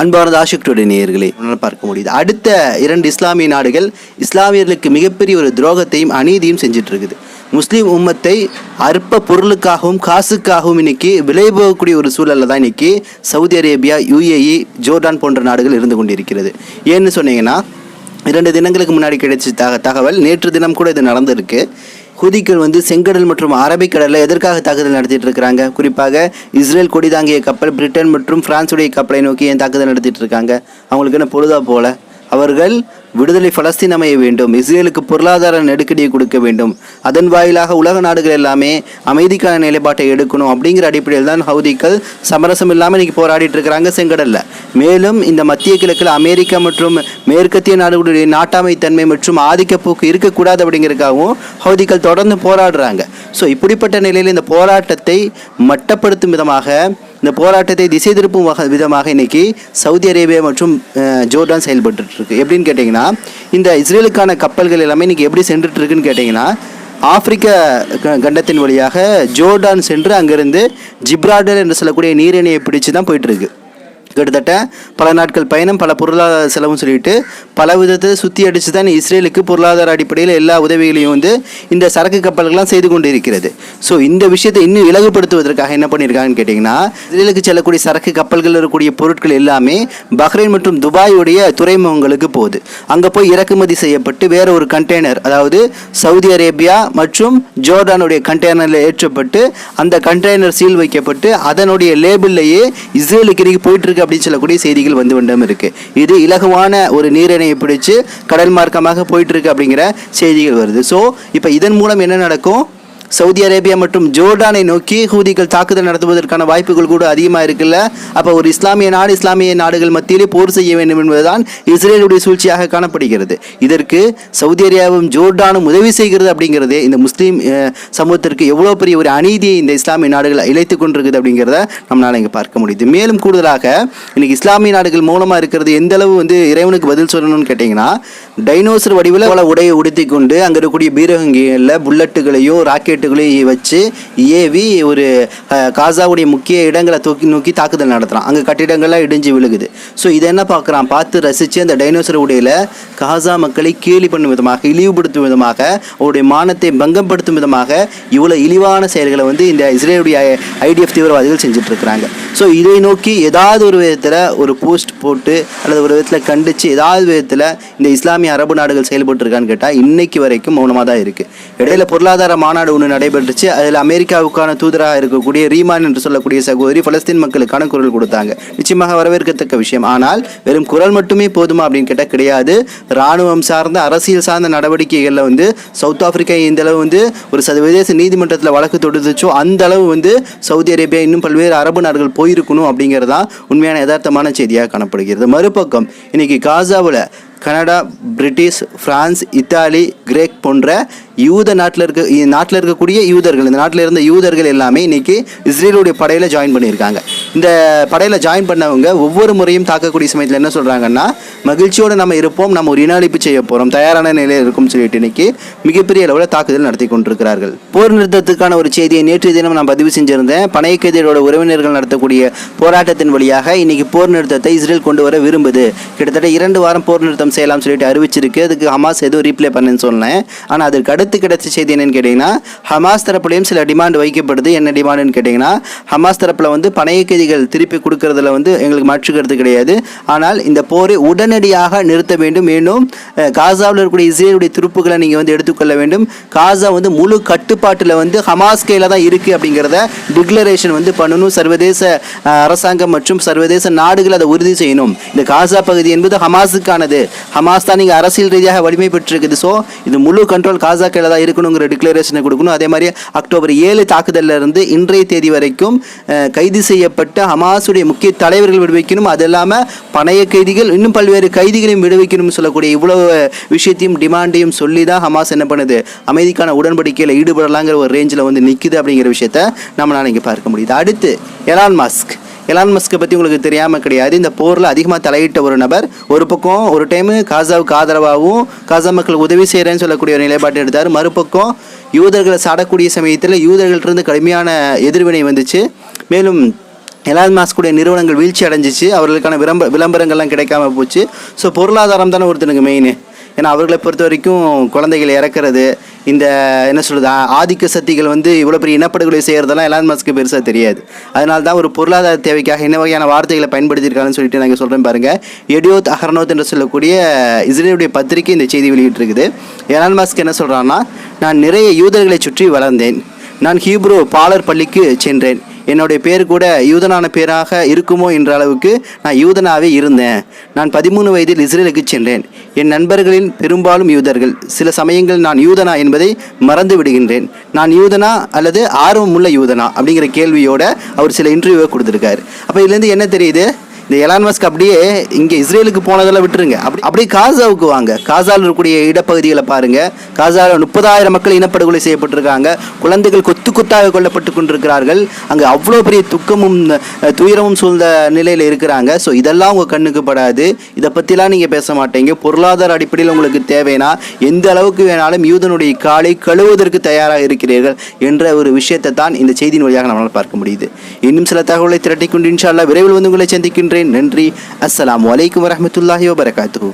அன்பார்ந்த ஆஷிக்டுடைய நேயர்களே பார்க்க முடியுது. அடுத்த இரண்டு இஸ்லாமிய நாடுகள் இஸ்லாமியர்களுக்கு மிகப்பெரிய ஒரு துரோகத்தையும் அநீதியும் செஞ்சுட்டு இருக்குது முஸ்லீம் உம்மத்தை அற்ப பொருளுக்காகவும் காசுக்காகவும் இன்னைக்கு விலை போகக்கூடிய ஒரு சூழலில் தான் இன்னைக்கு சவுதி அரேபியா யுஏஇ ஜோர்டான் போன்ற நாடுகள் இருந்து கொண்டிருக்கிறது. ஏன்னு சொன்னீங்கன்னா இரண்டு தினங்களுக்கு முன்னாடி கிடைச்ச தக தகவல் நேற்று தினம் கூட இது நடந்திருக்கு. ஹுதிக்கள் வந்து செங்கடல் மற்றும் அரபிக்கடலில் எதற்காக தாக்குதல் நடத்திட்டு இருக்கிறாங்க குறிப்பாக இஸ்ரேல் கொடி தாங்கிய கப்பல் பிரிட்டன் மற்றும் பிரான்சுடைய கப்பலை நோக்கி ஏன் தாக்குதல் நடத்திட்டு இருக்காங்க அவங்களுக்கு என்ன பொழுதா போல? அவர்கள் விடுதலை பலஸ்தீன் அமைய வேண்டும் இஸ்ரேலுக்கு பொருளாதார நெருக்கடியை கொடுக்க வேண்டும். அதன் வாயிலாக உலக நாடுகள் எல்லாமே அமைதிக்கான நிலைப்பாட்டை எடுக்கணும் அப்படிங்கிற அடிப்படையில் தான் ஹவுதிக்கள் சமரசம் இல்லாமல் இன்னைக்கு போராடிட்டு இருக்கிறாங்க செங்கடல்ல. மேலும் இந்த மத்திய கிழக்கில் அமெரிக்கா மற்றும் மேற்கத்திய நாடுகளுடைய நாட்டாமைத்தன்மை மற்றும் ஆதிக்கப்போக்கு இருக்கக்கூடாது அப்படிங்கிறதுக்காகவும் ஹவுதிக்கள் தொடர்ந்து போராடுறாங்க. ஸோ இப்படிப்பட்ட நிலையில் இந்த போராட்டத்தை மட்டப்படுத்தும் விதமாக இந்த போராட்டத்தை திசை திருப்பும் வக விதமாக இன்னைக்கு சவுதி அரேபியா மற்றும் ஜோர்டான் செயல்பட்டு இருக்கு எப்படின்னு கேட்டிங்கன்னா இந்த இஸ்ரேலுக்கான கப்பல்கள் எல்லாமே இன்னைக்கு எப்படி சென்றுட்டு இருக்குன்னு கேட்டிங்கன்னா ஆப்பிரிக்க க- கண்டத்தின் வழியாக ஜோர்டான் சென்று அங்கிருந்து ஜிப்ராடர் என்று சொல்லக்கூடிய நீரிணையை பிடிச்சு தான் போயிட்டுருக்கு கிட்டத்தட்ட பல நாட்கள் பயணம் பல பொருளாதார செலவும் சொல்லிட்டு பல விதத்தை சுற்றி அடித்து தான் இஸ்ரேலுக்கு பொருளாதார அடிப்படையில் எல்லா உதவிகளையும் வந்து இந்த சரக்கு கப்பல்கள்லாம் செய்து கொண்டு இருக்கிறது ஸோ இந்த விஷயத்தை இன்னும் இலகுபடுத்துவதற்காக என்ன பண்ணியிருக்காங்கன்னு கேட்டிங்கன்னா இஸ்ரேலுக்கு செல்லக்கூடிய சரக்கு கப்பல்கள் இருக்கக்கூடிய பொருட்கள் எல்லாமே பஹ்ரைன் மற்றும் துபாயுடைய துறைமுகங்களுக்கு போகுது. அங்கே போய் இறக்குமதி செய்யப்பட்டு வேற ஒரு கண்டெய்னர் அதாவது சவுதி அரேபியா மற்றும் ஜோர்டானுடைய கண்டெய்னரில் ஏற்றப்பட்டு அந்த கண்டெய்னர் சீல் வைக்கப்பட்டு அதனுடைய லேபிள்லேயே இஸ்ரேலுக்கு இன்னைக்கு போயிட்டு இருக்கு அப்படின்னு சொல்லக்கூடிய செய்திகள் வந்து கொண்டும் இருக்கு. இது இலகுவான ஒரு நீரிணையை பிடிச்சு கடல் மார்க்கமாக போயிட்டு இருக்கு அப்படிங்கிற செய்திகள் வருது. ஸோ இப்போ இதன் மூலம் என்ன நடக்கும்? சவுதி அரேபியா மற்றும் ஜோர்டானை நோக்கி ஹூதிகள் தாக்குதல் நடத்துவதற்கான வாய்ப்புகள் கூட அதிகமாக இருக்குல்ல. அப்போ ஒரு இஸ்லாமிய நாடு இஸ்லாமிய நாடுகள் மத்தியிலே போர் செய்ய வேண்டும் என்பதுதான் இஸ்ரேலுடைய சூழ்ச்சியாக காணப்படுகிறது. இதற்கு சவுதி அரேபியாவும் ஜோர்டானும் உதவி செய்கிறது அப்படிங்கிறது இந்த முஸ்லீம் சமூகத்திற்கு எவ்வளோ பெரிய ஒரு அநீதியை இந்த இஸ்லாமிய நாடுகள் இழைத்து கொண்டிருக்குது அப்படிங்கிறத நம்மளால் இங்கே பார்க்க முடியுது. மேலும் கூடுதலாக இன்னைக்கு இஸ்லாமிய நாடுகள் மூலமாக இருக்கிறது எந்த அளவு வந்து இறைவனுக்கு பதில் சொல்லணும்னு கேட்டிங்கன்னா டைனோசர் வடிவில் பல உடையை உடுத்தி கொண்டு அங்கே இருக்கக்கூடிய பீரகங்களில் ராக்கெட் ராக்கெட்டுகளையும் வச்சு ஏவி ஒரு காசாவுடைய முக்கிய இடங்களை தூக்கி நோக்கி தாக்குதல் நடத்துகிறான் அங்கே கட்டிடங்கள்லாம் இடிஞ்சு விழுகுது. ஸோ இதை என்ன பார்க்குறான்? பார்த்து ரசித்து அந்த டைனோசர் உடையில் காசா மக்களை கேலி பண்ணும் விதமாக இழிவுபடுத்தும் விதமாக அவருடைய மானத்தை பங்கப்படுத்தும் விதமாக இவ்வளோ இழிவான செயல்களை வந்து இந்த இஸ்ரேலுடைய ஐடிஎஃப் தீவிரவாதிகள் செஞ்சுட்டு இருக்கிறாங்க ஸோ இதை நோக்கி ஏதாவது ஒரு விதத்தில் ஒரு போஸ்ட் போட்டு அல்லது ஒரு விதத்தில் கண்டித்து ஏதாவது விதத்தில் இந்த இஸ்லாமிய அரபு நாடுகள் செயல்பட்டு இருக்கான்னு கேட்டால் இன்னைக்கு வரைக்கும் மௌனமாக தான் இருக்குது இடையில பொருளாதார மாநாடு ஒன்று நடைபெற்றுச்சு. அதில் அமெரிக்காவுக்கான தூதராக இருக்கக்கூடிய ரீமான் என்று சொல்லக்கூடிய சகோதரி பலஸ்தீன் மக்களுக்கான குரல் கொடுத்தாங்க. நிச்சயமாக வரவேற்கத்தக்க விஷயம். ஆனால் வெறும் குரல் மட்டுமே போதுமா அப்படின்னு கேட்டால் கிடையாது. இராணுவம் சார்ந்த அரசியல் சார்ந்த நடவடிக்கைகளில் வந்து சவுத் ஆப்பிரிக்கா இந்த அளவு வந்து ஒரு சர்வதேச நீதிமன்றத்தில் வழக்கு தொடுத்துச்சோ அந்த அளவு வந்து சவுதி அரேபியா இன்னும் பல்வேறு அரபு நாடுகள் போயிருக்கணும் அப்படிங்கிறது தான் உண்மையான யதார்த்தமான செய்தியாக காணப்படுகிறது. மறுபக்கம் இன்னைக்கு காசாவில் Canada British France Italy Craig போன்ற யூத நாட்டில் இருக்க நாட்டில் இருக்கக்கூடிய யூதர்கள் இந்த நாட்டில் இருந்த யூதர்கள் எல்லாமே இன்றைக்கி இஸ்ரேலுடைய படையில் ஜாயின் பண்ணியிருக்காங்க. இந்த படையில் ஜாயின் பண்ணவங்க ஒவ்வொரு முறையும் தாக்கக்கூடிய சமயத்தில் என்ன சொல்கிறாங்கன்னா மகிழ்ச்சியோடு நம்ம இருப்போம் நம்ம ஒரு இன செய்ய போகிறோம் தயாரான நிலையில் இருக்கும்னு சொல்லிட்டு இன்னைக்கு மிகப்பெரிய அளவில் தாக்குதல் நடத்தி கொண்டிருக்கிறார்கள். போர் நிறுத்தத்துக்கான ஒரு செய்தியை நேற்று தினம் நான் பதிவு செஞ்சிருந்தேன். பனைய கைதிகளோட உறவினர்கள் நடத்தக்கூடிய போராட்டத்தின் வழியாக இன்னைக்கு போர் நிறுத்தத்தை இஸ்ரேல் கொண்டு வர விரும்புது. கிட்டத்தட்ட இரண்டு வாரம் போர் நிறுத்தம் செய்யலாம்னு சொல்லிட்டு அறிவிச்சிருக்கு. அதுக்கு ஹமாஸ் எதுவும் ரீப்ளே பண்ணுன்னு சொன்னேன். ஆனால் அதற்கு அடுத்து அடுத்து கிடைச்ச செய்தி என்னன்னு கேட்டிங்கன்னா ஹமாஸ் தரப்புலையும் சில டிமாண்ட் வைக்கப்படுது. என்ன டிமாண்டுன்னு கேட்டிங்கன்னா ஹமாஸ் தரப்பில் வந்து பணைய கைதிகள் திருப்பி கொடுக்கறதுல வந்து எங்களுக்கு மாற்று கருத்து கிடையாது. ஆனால் இந்த போரை உடனடியாக நிறுத்த வேண்டும். மேலும் காசாவில் இருக்கக்கூடிய இஸ்ரேலுடைய துருப்புகளை நீங்கள் வந்து எடுத்துக்கொள்ள வேண்டும். காசா வந்து முழு கட்டுப்பாட்டில் வந்து ஹமாஸ் கையில் தான் இருக்குது அப்படிங்கிறத டிக்ளரேஷன் வந்து பண்ணணும். சர்வதேச அரசாங்கம் மற்றும் சர்வதேச நாடுகள் அதை உறுதி செய்யணும். இந்த காசா பகுதி என்பது ஹமாஸுக்கானது. ஹமாஸ் தான் நீங்கள் அரசியல் ரீதியாக வலிமை பெற்றிருக்குது. ஸோ இது முழு கண்ட்ரோல் காசா கையில் தான் இருக்கணுங்கிற டிக்ளரேஷனை கொடுக்கணும். அதே மாதிரி அக்டோபர் ஏழு தாக்குதலில் இருந்து இன்றைய தேதி வரைக்கும் கைது செய்யப்பட்ட ஹமாஸுடைய முக்கிய தலைவர்கள் விடுவிக்கணும். அது இல்லாமல் பணைய கைதிகள் இன்னும் பல்வேறு கைதிகளையும் விடுவிக்கணும்னு சொல்லக்கூடிய இவ்வளவு விஷயத்தையும் டிமாண்டையும் சொல்லி தான் ஹமாஸ் என்ன பண்ணுது? அமைதிக்கான உடன்படிக்கையில் ஈடுபடலாங்கிற ஒரு ரேஞ்சில் வந்து நிற்குது அப்படிங்கிற விஷயத்த நம்மளால் இங்கே பார்க்க முடியுது. அடுத்து எலான் மாஸ்க். எலான் மஸ்கை பற்றி உங்களுக்கு தெரியாமல் கிடையாது. இந்த போரில் அதிகமாக தலையிட்ட ஒரு நபர் ஒரு பக்கம் ஒரு டைமு காசாவுக்கு ஆதரவாகவும் காசா மக்களுக்கு உதவி செய்கிறேன்னு சொல்லக்கூடிய ஒரு நிலைப்பாட்டை எடுத்தார். மறுபக்கம் யூதர்களை சாடக்கூடிய சமயத்தில் யூதர்கள்ட்டிருந்து கடுமையான எதிர்வினை வந்துச்சு. மேலும் எலான் மாஸ்குடைய நிறுவனங்கள் வீழ்ச்சி அடைஞ்சிச்சு. அவர்களுக்கான விளம்ப விளம்பரங்கள்லாம் கிடைக்காம போச்சு. ஸோ பொருளாதாரம் தானே ஒருத்தனுக்கு மெயின் ஏன்னா அவர்களை பொறுத்த வரைக்கும் குழந்தைகளை இறக்குறது இந்த என்ன சொல்கிறது ஆதிக்க சக்திகள் வந்து இவ்வளோ பெரிய இனப்படுகொலை செய்கிறதெல்லாம் எலான் மாஸ்க்கு பெருசாக தெரியாது. அதனால தான் ஒரு பொருளாதார தேவைக்காக என்ன வகையான வார்த்தைகளை பயன்படுத்தியிருக்காங்கன்னு சொல்லிட்டு நாங்கள் சொல்கிறேன் பாருங்கள் எடியோத் அஹர்னோத் என்று சொல்லக்கூடிய இஸ்ரேலுடைய பத்திரிகை இந்த செய்தி வெளியிட்டிருக்குது. எலான் மாஸ்க் என்ன சொல்கிறான்னா நான் நிறைய யூதர்களை சுற்றி வளர்ந்தேன். நான் ஹீப்ரோ பாலர் பள்ளிக்கு சென்றேன். என்னுடைய பேர் கூட யூதனான பேராக இருக்குமோ என்ற அளவுக்கு நான் யூதனாவே இருந்தேன். நான் பதிமூணு வயதில் இஸ்ரேலுக்கு சென்றேன். என் நண்பர்களின் பெரும்பாலும் யூதர்கள். சில சமயங்கள் நான் யூதனா என்பதை மறந்து விடுகின்றேன். நான் யூதனா அல்லது ஆர்வமுள்ள யூதனா? அப்படிங்கிற கேள்வியோட அவர் சில இன்டர்வியூவை கொடுத்துருக்காரு. அப்போ இதுலேருந்து என்ன தெரியுது? இந்த எலான் மஸ்க் அப்படியே இங்கே இஸ்ரேலுக்கு போனதெல்லாம் விட்டுருங்க. அப்படி அப்படியே காசாவுக்கு வாங்க. காசாவில் இருக்கக்கூடிய இடப்பகுதிகளை பாருங்கள் காசாவில் முப்பதாயிரம் மக்கள் இனப்படுகொலை செய்யப்பட்டிருக்காங்க. குழந்தைகள் கொத்து கொத்தாக கொல்லப்பட்டு கொண்டிருக்கிறார்கள். அங்கே அவ்வளோ பெரிய துக்கமும் துயரமும் சூழ்ந்த நிலையில் இருக்கிறாங்க. ஸோ இதெல்லாம் உங்கள் கண்ணுக்கு படாது. இதை பற்றிலாம் நீங்கள் பேச மாட்டீங்க. பொருளாதார அடிப்படையில் உங்களுக்கு தேவைன்னா எந்த அளவுக்கு வேணாலும் யூதனுடைய காலை கழுவுவதற்கு தயாராக இருக்கிறீர்கள் என்ற ஒரு விஷயத்தை தான் இந்த செய்தியின் வழியாக நம்மளால் பார்க்க முடியுது. இன்னும் சில தகவலை திரட்டிக்கொண்டு இன்ஷா விரைவில் வந்து உங்களை சந்திக்கின்றேன். நன்றி. அஸ்லாம் வலைக்கம் வரமத்துல்லாஹி வபரகாத்து